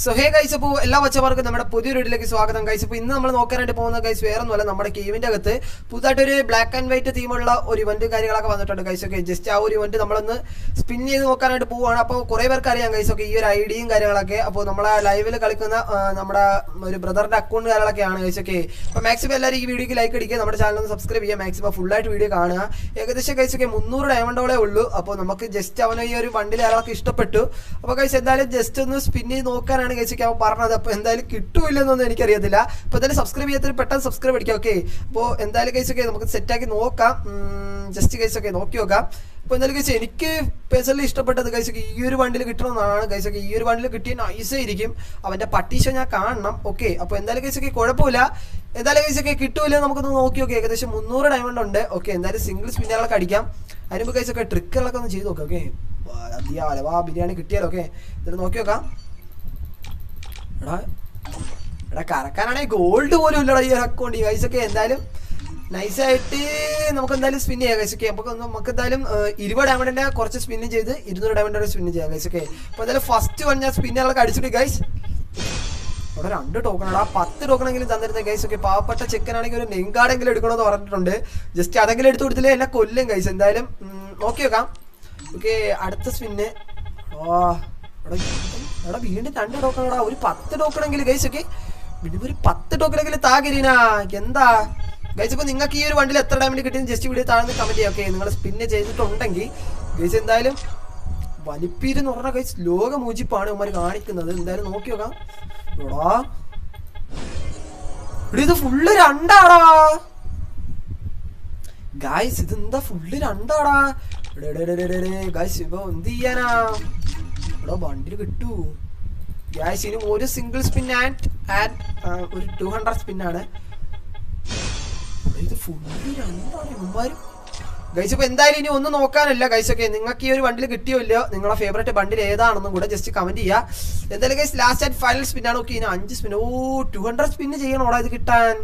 So hey guys ഇപ്പോൾ എല്ലാ വച്ചവർക്കും നമ്മുടെ പുതിയൊരു വീട്ടിലേക്ക് സ്വാഗതം. ഗൈസ് ഇപ്പോൾ ഇന്ന് നമ്മൾ നോക്കാനായിട്ട് പോകുന്ന ഗൈസ് വേറെ ഒന്നുമല്ല നമ്മുടെ ഗെയിമിന്റെ അകത്ത് പുതുതായിട്ട് ഒരു ബ്ലാക്ക് ആൻഡ് വൈറ്റ് തീമുള്ള ഒരു ഇവന്റ് കാര്യങ്ങളൊക്കെ വന്നിട്ടുണ്ട് ഗൈസ് ഒക്കെ ജസ്റ്റ് ആ ഒരു ഇവന്റ് നമ്മളൊന്ന് സ്പിൻ ചെയ്ത് നോക്കാനായിട്ട് പോവുകയാണ്. അപ്പോൾ കുറേ പേർക്ക് അറിയാം ഗൈസ് ഒക്കെ ഈ ഒരു ഐഡിയയും കാര്യങ്ങളൊക്കെ. അപ്പോൾ നമ്മളെ ലൈവിൽ കളിക്കുന്ന നമ്മുടെ ഒരു ബ്രദറിന്റെ അക്കൗണ്ട് കാര്യങ്ങളൊക്കെയാണ് ഗൈസ് ഒക്കെ. അപ്പോൾ മാക്സിമം എല്ലാവരും ഈ വീഡിയോക്ക് ലൈക്ക് അടിക്കുക നമ്മുടെ ചാനൽ ഒന്ന് സബ്സ്ക്രൈബ് ചെയ്യുക മാക്സിമം ഫുള്ളായിട്ട് വീഡിയോ കാണുക. ഏകദേശം ഗൈസ് ഒക്കെ മുന്നൂറ് ഡയമണ്ടോളേ ഉള്ളൂ. അപ്പോൾ നമുക്ക് ജസ്റ്റ് അവന് ഈ ഒരു വണ്ടിൽ അയാളൊക്കെ ഇഷ്ടപ്പെട്ടു. അപ്പോൾ ഗൈസ് എന്തായാലും ജസ്റ്റ് ഒന്ന് സ്പിൻ ചെയ്ത് നോക്കാനാണ് ഗൈസ് ഒക്കെ അവൻ പറഞ്ഞത്. അപ്പോൾ എന്തായാലും കിട്ടൂല്ലെന്നൊന്നും എനിക്കറിയത്തില്ല. അപ്പോൾ എന്തായാലും സബ്സ്ക്രൈബ് ചെയ്യാത്തൊരു പെട്ടെന്ന് സബ്സ്ക്രൈബ് അടിക്കാം ഓക്കെ അപ്പോൾ എന്തായാലും കഴിച്ചൊക്കെ നമുക്ക് സെറ്റാക്കി നോക്കാം. ജസ്റ്റ് കഴിച്ചൊക്കെ നോക്കി നോക്കാം. അപ്പോൾ എന്തായാലും ഗൈസ് എനിക്ക് പേഴ്സണലി ഇഷ്ടപ്പെട്ടത് കഴിച്ചൊക്കെ ഈ ഒരു വണ്ടിയിൽ കിട്ടണമെന്നാണ് കഴിച്ചൊക്കെ ഈ ഒരു വണ്ടിയിൽ കിട്ടിയ നൈസ് ആയിരിക്കും. അവന്റെ പട്ടീശ ഞാൻ കാണണം ഓക്കെ അപ്പോൾ എന്തായാലും കഴിച്ചൊക്കെ കുഴപ്പമില്ല. എന്തായാലും കഴിച്ചൊക്കെ ഒക്കെ കിട്ടൂല നമുക്കൊന്ന് നോക്കി നോക്കി. ഏകദേശം മുന്നൂറ് ഡയമണ്ട് ഉണ്ട്. ഓക്കെ എന്തായാലും സിംഗിൾ സ്പിന്നുകളൊക്കെ അടിക്കാം. അതിനുമ്പോൾ കഴിച്ചൊക്കെ ട്രിക്കുകളൊക്കെ ഒന്ന് ചെയ്ത് നോക്കാം ഓക്കെ അധികം അലവാ ബിരിയാണി കിട്ടിയാലോ ഓക്കെ എന്തായാലും നോക്കി നോക്കാം. എടാ എടാ കറക്കാനാണെങ്കിൽ ഗോൾഡ് പോലും ഇല്ലടാ ഈ അക്കൗണ്ട് ഈ ഗൈസ് ഒക്കെ എന്തായാലും നൈസായിട്ട് നമുക്ക് എന്തായാലും സ്പിൻ ചെയ്യാം ഗൈസ് ഒക്കെ. നമുക്ക് നമുക്ക് എന്തായാലും ഇരുപത് ഡയമണ്ടിന്റെ കുറച്ച് സ്പിന്നും ചെയ്ത് ഇരുന്നൂറ് ഡയമണ്ടിന്റെ സ്പിൻ ചെയ്യാം ഗൈസ് ഒക്കെ. അപ്പോൾ എന്തായാലും ഫസ്റ്റ് വൺ ഞാൻ സ്പിന്നുകളൊക്കെ അടിച്ചിട്ട് ഗൈസ് അവിടെ രണ്ട് ടോക്കൺ ആ പത്ത് ടോക്കൺ എങ്കിലും തന്നിരുന്ന ഗൈസ് ഒക്കെ. പാവപ്പെട്ട ചെക്കനാണെങ്കിൽ ഒരു നെങ്കാടെങ്കിലും എടുക്കണമെന്ന് പറഞ്ഞിട്ടുണ്ട്. ജസ്റ്റ് അതെങ്കിലും എടുത്തു കൊടുത്തില്ലേ എന്നെ കൊല്ലും ഗൈസ് എന്തായാലും നോക്കി നോക്കാം ഓക്കെ അടുത്ത സ്പിന്ന് ഓ എടാ വീണ്ടും രണ്ട് ടോക്കൺ ഒരു പത്ത് ടോക്കണെങ്കിലും ഗൈസ് ഒക്കെ മിനിമം ഒരു പത്ത് ടോക്കണെങ്കിലും താകിരീന എന്താ? ഗൈസ് ഇപ്പൊ നിങ്ങൾക്ക് ഈ ഒരു വണ്ടിയിൽ എത്ര ഡയമണ്ട് കിട്ടിയെന്ന് ജസ്റ്റ് വീഡിയോ താഴ്ന്ന് കമന്റ് ചെയ്യാം ഓക്കെ നിങ്ങൾ സ്പിന്നെ ചെയ്തിട്ടുണ്ടെങ്കിൽ ഗൈസ് എന്തായാലും വലിപ്പീരെന്ന് പറഞ്ഞ ഗൈസ് ലോകമൂജിപ്പാണ് ഇവന്മാർ കാണിക്കുന്നത്. എന്തായാലും നോക്കി നോക്കാം. എടാ, ഇത് ഫുള്ള് രണ്ടാടാ. ഗായ്സ് ഇതെന്താ ഫുള്ള് രണ്ടാടാ? ഗായ്സ് ഇപ്പൊ എന്ത് ചെയ്യാനാ? എടാ വണ്ടിയിൽ കിട്ടൂ. ഗായ്സ് ഇനി ഒരു സിംഗിൾ സ്പിൻ ആൻഡ് ആൻഡ് ഒരു ടു ഹൺഡ്രഡ് സ്പിന്നാണ് ഇത് ഫുള്ളി ഗൈസ് ഇപ്പൊ എന്തായാലും ഇനി ഒന്നും നോക്കാനല്ല ഗൈസ് ഒക്കെ. നിങ്ങൾക്ക് ഈ ഒരു വണ്ടിയിൽ കിട്ടിയോ ഇല്ലയോ? നിങ്ങളുടെ ഫേവറേറ്റ് ബണ്ടിൽ ഏതാണെന്നും കൂടെ ജസ്റ്റ് കമന്റ് ചെയ്യുക എന്തായാലും guys last and final spin ആണ്. ഓക്കെ ഇനി അഞ്ച് സ്പിൻ ഓ ടു ഹൺഡ്രഡ് സ്പിൻ ചെയ്യണോടാ ഇത് കിട്ടാൻ.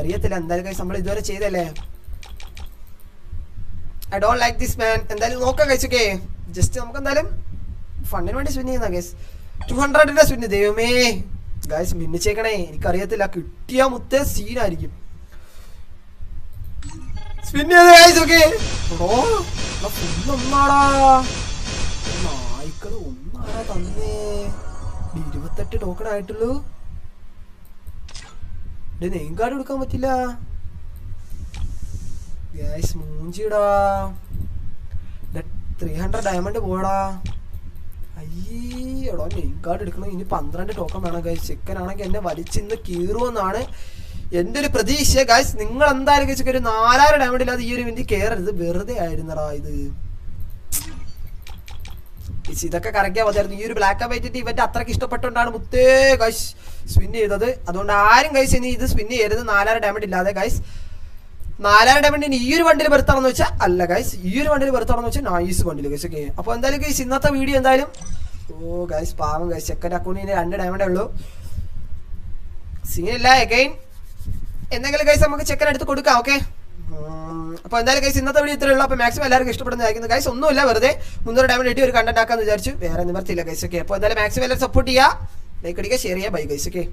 അറിയത്തില്ല. എന്തായാലും ഗൈസ് നമ്മൾ ഇതുവരെ ചെയ്തല്ലേ I don't like this man എന്തായാലും നോക്കാം ഓക്കെ ജസ്റ്റ് നമുക്ക് എന്തായാലും ഫണ്ടിന് വേണ്ടി സ്പിൻ ചെയ്യുന്ന ഗൈസ് ടു ഹൺഡ്രഡിന്റെ സ്പിന്ന് ദൈവമേ. ഗൈസ് മിന്നിച്ചേക്കണേ എനിക്കറിയത്തില്ല. കിട്ടിയ മുത്തേ സീനായിരിക്കും സ്പിൻ ചെയ്ത് ഗൈസ് ഓക്കെ ഓ ഒന്നാടാ. നായ്ക്കൾ ഒന്നാടാ തന്നേ. ഇരുപത്തെട്ട് ടോക്കൺ ആയിട്ടുള്ളൂ. ഇത് നെയിം കാർഡ് കൊടുക്കാൻ പറ്റില്ല. ഗൈസ് മൂഞ്ചിടാ. ത്രീ ഹൺഡ്രഡ് ഡയമണ്ട് പോടാ. അയ്യേ നെയിം കാർഡ് എടുക്കണം ഇനി പന്ത്രണ്ട് ടോക്കൺ വേണം ഗൈസ് ആണെങ്കിൽ എന്നെ വലിച്ചിന്ന് കീറുമെന്നാണ് എന്റെ ഒരു പ്രതീക്ഷ ഗൈസ് നിങ്ങൾ എന്തായാലും ഗൈസ് ഒരു നാലായിരം ഡയമണ്ട് ഇല്ലാതെ ഈ ഒരു മിനിറ്റ് കയറരുത് വെറുതെ ആയിരുന്നടാ ഇത്. ഇതൊക്കെ കറക്കിയാൽ മതിയായിരുന്നു ഈ ഒരു ബ്ലാക്ക് ആൻഡ് വൈറ്റ് ഇവന്റ് അത്രയ്ക്ക് ഇഷ്ടപ്പെട്ടുകൊണ്ടാണ് മുത്തേ ഗൈസ് സ്പിൻ ചെയ്തത്. അതുകൊണ്ട് ആരും ഗൈസ് ഇനി ഇത് സ്പിൻ ചെയ്യരുത്. നാലായിരം ഡയമണ്ട് ഇല്ലാതെ ഗൈസ് നാലായിരം ഡയമണ്ടിന് ഈ ഒരു വണ്ടിയിൽ വരുത്താണെന്ന് വെച്ചാൽ അല്ല ഗൈസ് ഈ ഒരു വണ്ടിയിൽ വരുത്താണെന്ന് വെച്ചാൽ നൈസ് വണ്ടിയിൽ ഗൈസ് ഓക്കെ അപ്പോൾ എന്തായാലും ഗൈസ് ഇന്നത്തെ വീഡിയോ എന്തായാലും ഓ ഗൈസ് പാവം ഗൈസ് ചെക്കന്റെ അക്കൗണ്ടിന് രണ്ട് ഡയമണ്ടേ ഉള്ളൂ. സീനില്ല എഗൈൻ എന്തെങ്കിലും ഗൈസ് നമുക്ക് ചെക്കൻ എടുത്ത് കൊടുക്കാം ഓക്കെ അപ്പോൾ എന്തായാലും ഗൈസ് ഇന്നത്തെ വീഡിയോ ഇത്രയുള്ളൂ അപ്പോൾ മാക്സിമം എല്ലാവർക്കും ഇഷ്ടപ്പെടുന്നതായിരിക്കുന്നു ഗൈസ് ഒന്നുമില്ല വെറുതെ മുന്നൂറ് ഡയമണ്ട് ഇട്ടി ഒരു കണ്ടന്റ് ആക്കാന്ന് വിചാരിച്ചു. വേറെ നിവർത്തിയില്ല ഗൈസ് ഓക്കെ അപ്പോൾ എന്തായാലും മാക്സിമം എല്ലാവരും സപ്പോർട്ട് ചെയ്യുക ലൈക്ക് അടിക്കുക ഷെയർ ചെയ്യുക ബൈ ഗൈസ് ഓക്കെ